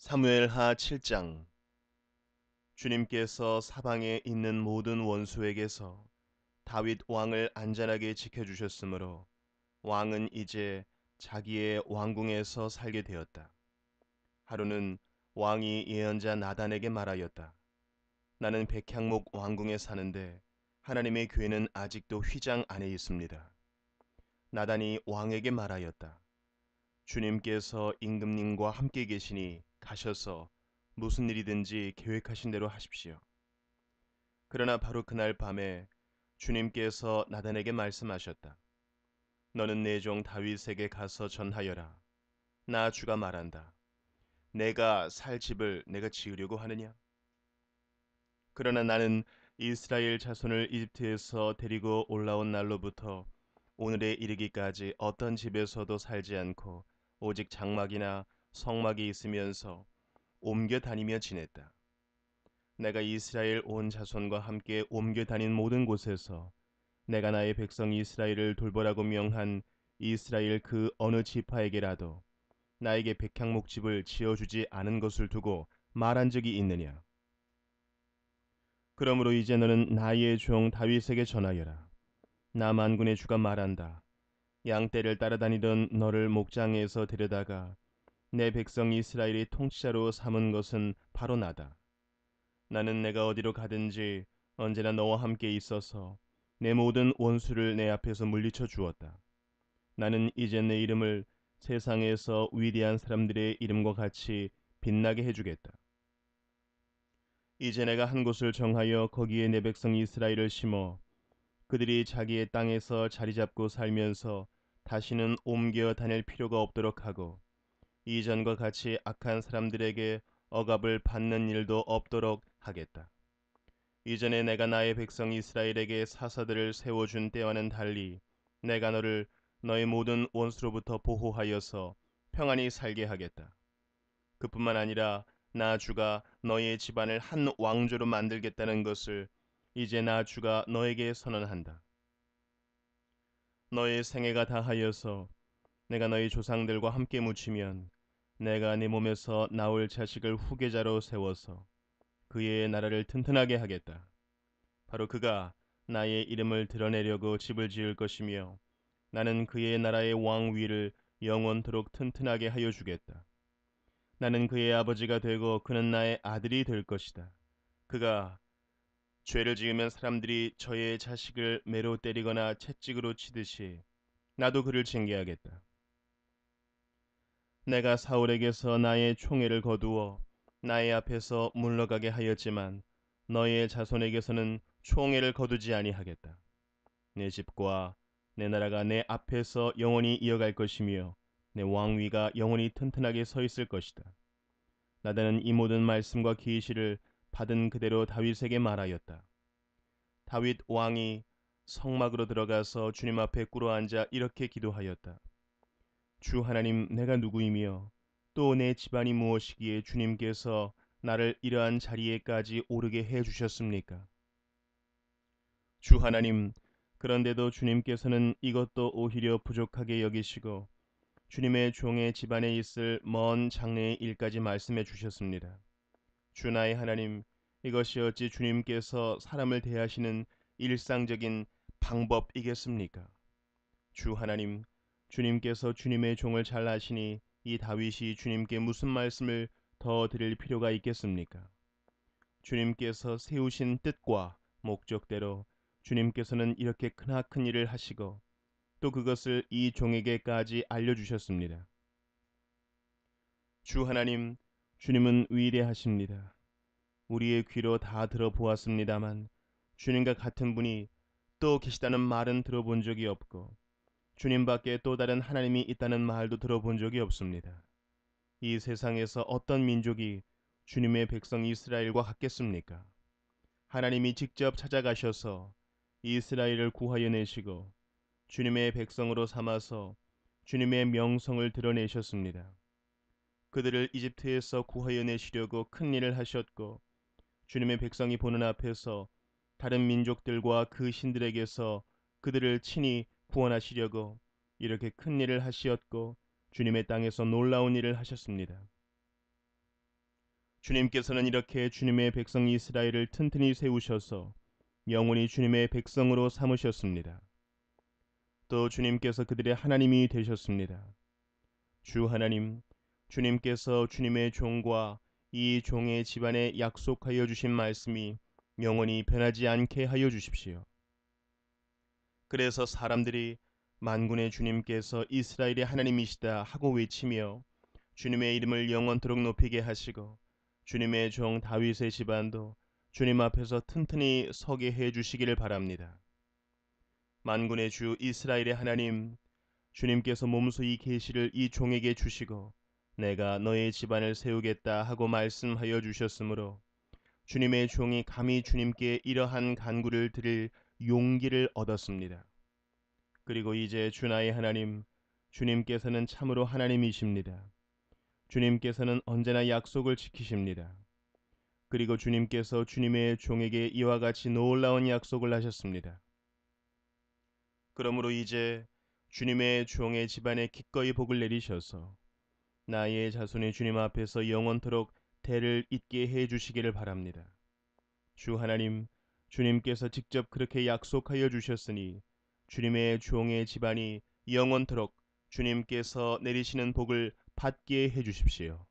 사무엘하 7장 주님께서 사방에 있는 모든 원수에게서 다윗 왕을 안전하게 지켜 주셨으므로 왕은 이제 자기의 왕궁에서 살게 되었다. 하루는 왕이 예언자 나단에게 말하였다. 나는 백향목 왕궁에 사는데 하나님의 교회는 아직도 휘장 안에 있습니다. 나단이 왕에게 말하였다. 주님께서 임금님과 함께 계시니 가셔서 무슨 일이든지 계획하신 대로 하십시오. 그러나 바로 그날 밤에 주님께서 나단에게 말씀하셨다. 너는 내 종 다윗에게 가서 전하여라. 나 주가 말한다. 내가 살 집을 내가 지으려고 하느냐? 그러나 나는 이스라엘 자손을 이집트에서 데리고 올라온 날로부터 오늘에 이르기까지 어떤 집에서도 살지 않고 오직 장막이나 성막이 있으면서 옮겨 다니며 지냈다. 내가 이스라엘 온 자손과 함께 옮겨 다닌 모든 곳에서 내가 나의 백성 이스라엘을 돌보라고 명한 이스라엘 그 어느 지파에게라도 나에게 백향목집을 지어주지 않은 것을 두고 말한 적이 있느냐? 그러므로 이제 너는 나의 종 다윗에게 전하여라. 나 만군의 주가 말한다. 양떼를 따라다니던 너를 목장에서 데려다가 내 백성 이스라엘이 통치자로 삼은 것은 바로 나다. 나는 내가 어디로 가든지 언제나 너와 함께 있어서 내 모든 원수를 내 앞에서 물리쳐 주었다. 나는 이제 내 이름을 세상에서 위대한 사람들의 이름과 같이 빛나게 해주겠다. 이제 내가 한 곳을 정하여 거기에 내 백성 이스라엘을 심어 그들이 자기의 땅에서 자리 잡고 살면서 다시는 옮겨 다닐 필요가 없도록 하고 이전과 같이 악한 사람들에게 억압을 받는 일도 없도록 하겠다. 이전에 내가 나의 백성 이스라엘에게 사사들을 세워준 때와는 달리 내가 너를 너의 모든 원수로부터 보호하여서 평안히 살게 하겠다. 그뿐만 아니라 나 주가 너의 집안을 한 왕조로 만들겠다는 것을 이제 나 주가 너에게 선언한다. 너의 생애가 다하여서 내가 너희 조상들과 함께 묻히면 내가 네 몸에서 나올 자식을 후계자로 세워서 그의 나라를 튼튼하게 하겠다. 바로 그가 나의 이름을 드러내려고 집을 지을 것이며 나는 그의 나라의 왕 위를 영원토록 튼튼하게 하여 주겠다. 나는 그의 아버지가 되고 그는 나의 아들이 될 것이다. 그가 죄를 지으면 사람들이 저의 자식을 매로 때리거나 채찍으로 치듯이 나도 그를 징계하겠다. 내가 사울에게서 나의 총애를 거두어 나의 앞에서 물러가게 하였지만 너의 자손에게서는 총애를 거두지 아니하겠다. 내 집과 내 나라가 내 앞에서 영원히 이어갈 것이며 내 왕위가 영원히 튼튼하게 서 있을 것이다. 나다는 이 모든 말씀과 계시를 받은 그대로 다윗에게 말하였다. 다윗 왕이 성막으로 들어가서 주님 앞에 꿇어 앉아 이렇게 기도하였다. 주 하나님 내가 누구이며 또 내 집안이 무엇이기에 주님께서 나를 이러한 자리에까지 오르게 해 주셨습니까? 주 하나님 그런데도 주님께서는 이것도 오히려 부족하게 여기시고 주님의 종의 집안에 있을 먼 장래의 일까지 말씀해 주셨습니다. 주 나의 하나님 이것이 어찌 주님께서 사람을 대하시는 일상적인 방법이겠습니까? 주 하나님 주님께서 주님의 종을 잘 아시니 이 다윗이 주님께 무슨 말씀을 더 드릴 필요가 있겠습니까? 주님께서 세우신 뜻과 목적대로 주님께서는 이렇게 크나큰 일을 하시고 또 그것을 이 종에게까지 알려주셨습니다. 주 하나님, 주님은 위대하십니다. 우리의 귀로 다 들어보았습니다만 주님과 같은 분이 또 계시다는 말은 들어본 적이 없고 주님 밖에 또 다른 하나님이 있다는 말도 들어본 적이 없습니다. 이 세상에서 어떤 민족이 주님의 백성 이스라엘과 같겠습니까? 하나님이 직접 찾아가셔서 이스라엘을 구하여 내시고 주님의 백성으로 삼아서 주님의 명성을 드러내셨습니다. 그들을 이집트에서 구하여 내시려고 큰 일을 하셨고 주님의 백성이 보는 앞에서 다른 민족들과 그 신들에게서 그들을 친히 구원하시려고 이렇게 큰 일을 하시었고 주님의 땅에서 놀라운 일을 하셨습니다. 주님께서는 이렇게 주님의 백성 이스라엘을 튼튼히 세우셔서 영원히 주님의 백성으로 삼으셨습니다. 또 주님께서 그들의 하나님이 되셨습니다. 주 하나님, 주님께서 주님의 종과 이 종의 집안에 약속하여 주신 말씀이 영원히 변하지 않게 하여 주십시오. 그래서 사람들이 만군의 주님께서 이스라엘의 하나님이시다 하고 외치며 주님의 이름을 영원토록 높이게 하시고 주님의 종 다윗의 집안도 주님 앞에서 튼튼히 서게 해 주시기를 바랍니다. 만군의 주 이스라엘의 하나님 주님께서 몸소 이 계시를 이 종에게 주시고 내가 너의 집안을 세우겠다 하고 말씀하여 주셨으므로 주님의 종이 감히 주님께 이러한 간구를 드릴 용기를 얻었습니다. 그리고 이제 주나의 하나님 주님께서는 참으로 하나님이십니다. 주님께서는 언제나 약속을 지키십니다. 그리고 주님께서 주님의 종에게 이와 같이 놀라운 약속을 하셨습니다. 그러므로 이제 주님의 종의 집안에 기꺼이 복을 내리셔서 나의 자손의 주님 앞에서 영원토록 대를 잇게 해 주시기를 바랍니다. 주 하나님, 주님께서 직접 그렇게 약속하여 주셨으니 주님의 종의 집안이 영원토록 주님께서 내리시는 복을 받게 해 주십시오.